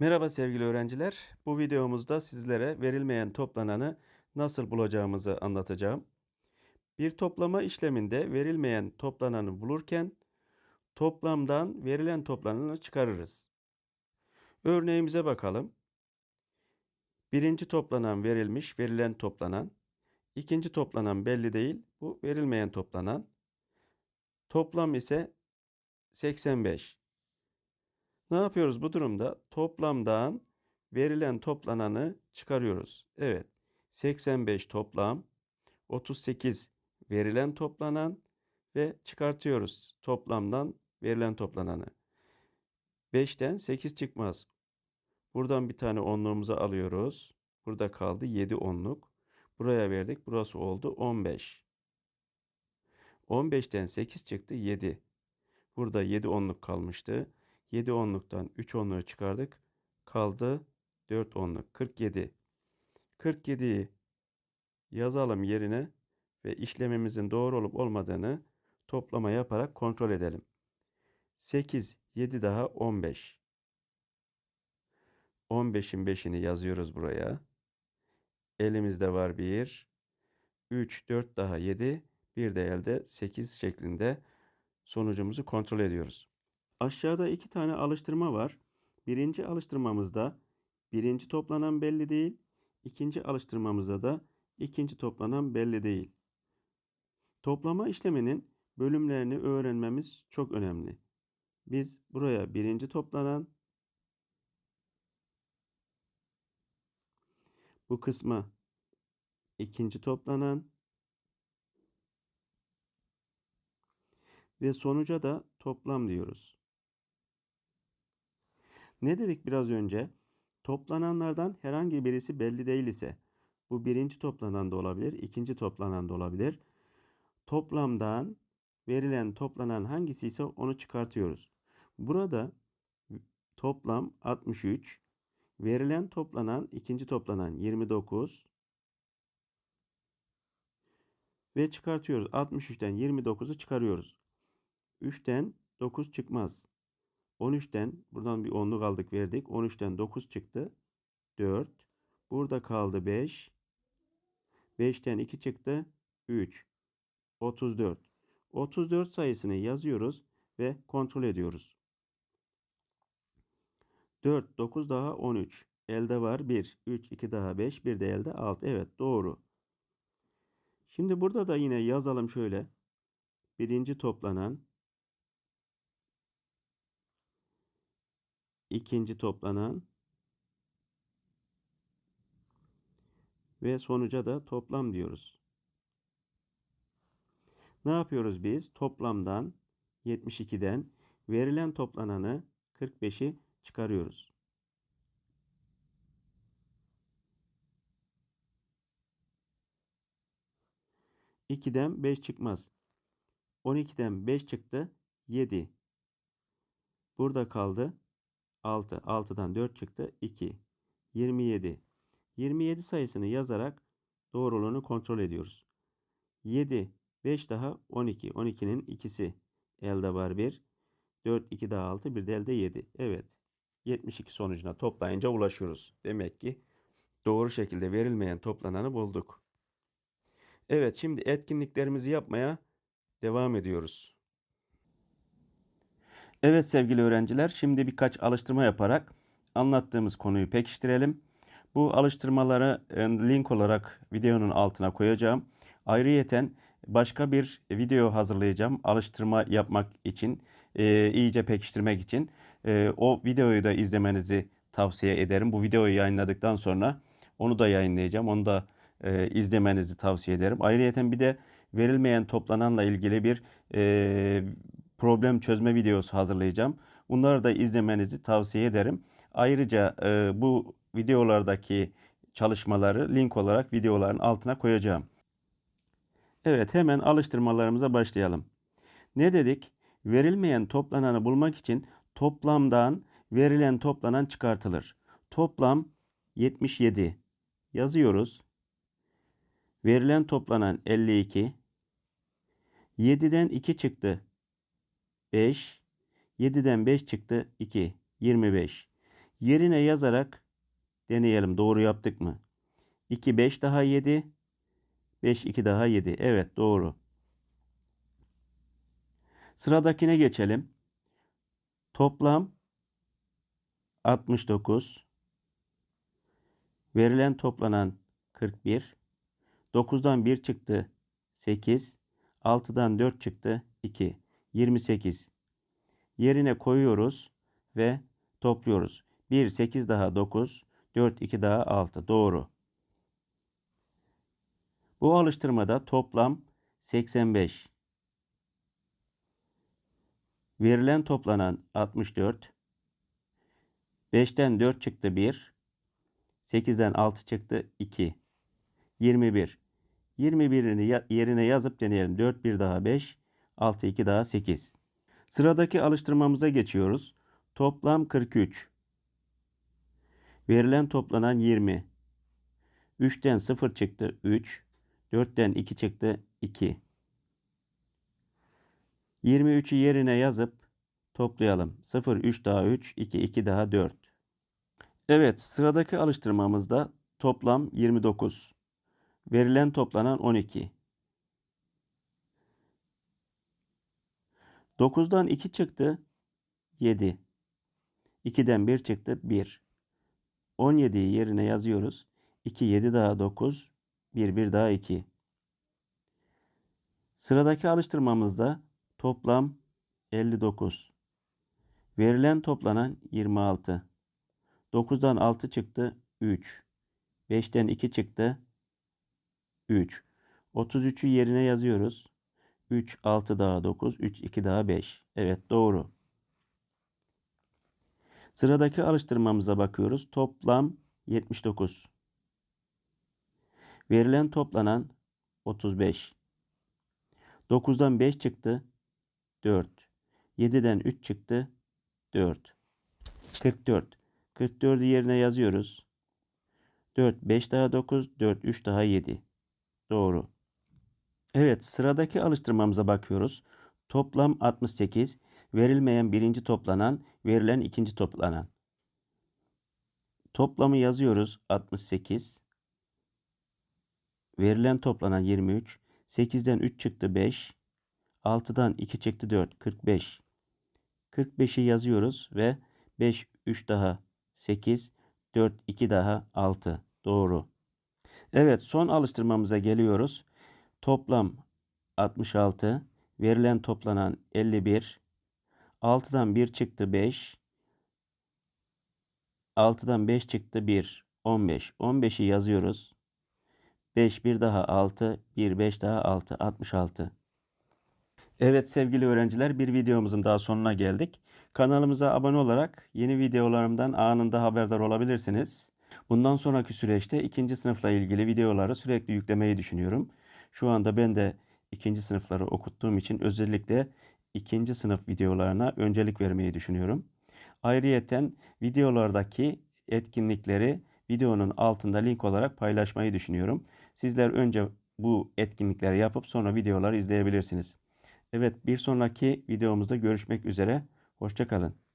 Merhaba sevgili öğrenciler. Bu videomuzda sizlere verilmeyen toplananı nasıl bulacağımızı anlatacağım. Bir toplama işleminde verilmeyen toplananı bulurken toplamdan verilen toplananı çıkarırız. Örneğimize bakalım. Birinci toplanan verilmiş, verilen toplanan. İkinci toplanan belli değil, bu verilmeyen toplanan. Toplam ise 85. Ne yapıyoruz bu durumda? Toplamdan verilen toplananı çıkarıyoruz. Evet. 85 toplam, 38 verilen toplanan ve çıkartıyoruz toplamdan verilen toplananı. 5'ten 8 çıkmaz. Buradan bir tane onluğumuzu alıyoruz. Burada kaldı 7 onluk. Buraya verdik. Burası oldu 15. 15'ten 8 çıktı 7. Burada 7 onluk kalmıştı. 7 onluktan 3 onluğu çıkardık. Kaldı 4 onluk. 47. 47'yi yazalım yerine ve işlemimizin doğru olup olmadığını toplama yaparak kontrol edelim. 8, 7 daha 15. 15'in 5'ini yazıyoruz buraya. Elimizde var 1. 3, 4 daha 7. Bir de elde 8 şeklinde sonucumuzu kontrol ediyoruz. Aşağıda iki tane alıştırma var. Birinci alıştırmamızda birinci toplanan belli değil. İkinci alıştırmamızda da ikinci toplanan belli değil. Toplama işleminin bölümlerini öğrenmemiz çok önemli. Biz buraya birinci toplanan, bu kısma ikinci toplanan ve sonuca da toplam diyoruz. Ne dedik biraz önce? Toplananlardan herhangi birisi belli değil ise bu birinci toplanan da olabilir, ikinci toplanan da olabilir. Toplamdan verilen toplanan hangisi ise onu çıkartıyoruz. Burada toplam 63, verilen toplanan ikinci toplanan 29 ve çıkartıyoruz. 63'ten 29'u çıkarıyoruz. 3'ten 9 çıkmaz. 13'ten buradan bir onluk aldık verdik. 13'ten 9 çıktı. 4. Burada kaldı 5. 5'ten 2 çıktı. 3. 34. 34 sayısını yazıyoruz ve kontrol ediyoruz. 4, 9 daha 13. Elde var 1, 3, 2 daha 5, bir de elde 6. Evet doğru. Şimdi burada da yine yazalım şöyle. Birinci toplanan ikinci toplanan ve sonuca da toplam diyoruz. Ne yapıyoruz biz? Toplamdan 72'den verilen toplananı 45'i çıkarıyoruz. İkiden 5 çıkmaz. 12'den 5 çıktı. 7. Burada kaldı 6. 6'dan 4 çıktı. 2. 27. 27 sayısını yazarak doğruluğunu kontrol ediyoruz. 7. 5 daha 12. 12'nin ikisi. Elde var 1. 4, 2 daha 6. Bir de elde 7. Evet. 72 sonucuna toplayınca ulaşıyoruz. Demek ki doğru şekilde verilmeyen toplananı bulduk. Evet şimdi etkinliklerimizi yapmaya devam ediyoruz. Evet sevgili öğrenciler, şimdi birkaç alıştırma yaparak anlattığımız konuyu pekiştirelim. Bu alıştırmaları e, link olarak videonun altına koyacağım. Ayrıyeten başka bir video hazırlayacağım alıştırma yapmak için, e, iyice pekiştirmek için. E, o videoyu da izlemenizi tavsiye ederim. Bu videoyu yayınladıktan sonra onu da yayınlayacağım. Onu da e, izlemenizi tavsiye ederim. Ayrıyeten bir de verilmeyen toplananla ilgili bir e, problem çözme videosu hazırlayacağım. Bunları da izlemenizi tavsiye ederim. Ayrıca e, bu videolardaki çalışmaları link olarak videoların altına koyacağım. Evet hemen alıştırmalarımıza başlayalım. Ne dedik? Verilmeyen toplananı bulmak için toplamdan verilen toplanan çıkartılır. Toplam 77 yazıyoruz. Verilen toplanan 52. 7'den 2 çıktı. 5. 7'den 5 çıktı 2. 25. Yerine yazarak deneyelim. Doğru yaptık mı? 2 5 daha 7. 5 2 daha 7. Evet doğru. Sıradakine geçelim. Toplam 69. Verilen toplanan 41. 9'dan 1 çıktı 8. 6'dan 4 çıktı 2. 28. Yerine koyuyoruz ve topluyoruz. 1 8 daha 9. 4 2 daha 6. Doğru. Bu alıştırmada toplam 85. Verilen toplanan 64. 5'ten 4 çıktı 1. 8'den 6 çıktı 2. 21. 21'ini ya- yerine yazıp deneyelim. 4 1 daha 5. 6 2 daha 8. Sıradaki alıştırmamıza geçiyoruz. Toplam 43. Verilen toplanan 20. 3'ten 0 çıktı 3. 4'ten 2 çıktı 2. 23'ü yerine yazıp toplayalım. 0 3 daha 3 2 2 daha 4. Evet sıradaki alıştırmamızda toplam 29. Verilen toplanan 12. 9'dan 2 çıktı 7. 2'den 1 çıktı 1. 17'yi yerine yazıyoruz. 2 7 daha 9 1 1 daha 2. Sıradaki alıştırmamızda toplam 59. Verilen toplanan 26. 9'dan 6 çıktı 3. 5'ten 2 çıktı 3. 33'ü yerine yazıyoruz. 3 6 daha 9 3 2 daha 5. Evet doğru. Sıradaki alıştırmamıza bakıyoruz. Toplam 79. Verilen toplanan 35. 9'dan 5 çıktı 4. 7'den 3 çıktı 4. 44. 44'ü yerine yazıyoruz. 4 5 daha 9 4 3 daha 7. Doğru. Evet sıradaki alıştırmamıza bakıyoruz. Toplam 68. Verilmeyen birinci toplanan, verilen ikinci toplanan. Toplamı yazıyoruz 68. Verilen toplanan 23. 8'den 3 çıktı 5. 6'dan 2 çıktı 4. 45. 45'i yazıyoruz ve 5 3 daha 8. 4 2 daha 6. Doğru. Evet son alıştırmamıza geliyoruz. Toplam 66. Verilen toplanan 51. 6'dan 1 çıktı 5. 6'dan 5 çıktı 1. 15. 15'i yazıyoruz. 5 bir daha 6. 1 5 daha 6. 66. Evet sevgili öğrenciler bir videomuzun daha sonuna geldik. Kanalımıza abone olarak yeni videolarımdan anında haberdar olabilirsiniz. Bundan sonraki süreçte ikinci sınıfla ilgili videoları sürekli yüklemeyi düşünüyorum. Şu anda ben de ikinci sınıfları okuttuğum için özellikle ikinci sınıf videolarına öncelik vermeyi düşünüyorum. Ayrıyeten videolardaki etkinlikleri videonun altında link olarak paylaşmayı düşünüyorum. Sizler önce bu etkinlikleri yapıp sonra videoları izleyebilirsiniz. Evet bir sonraki videomuzda görüşmek üzere. Hoşçakalın.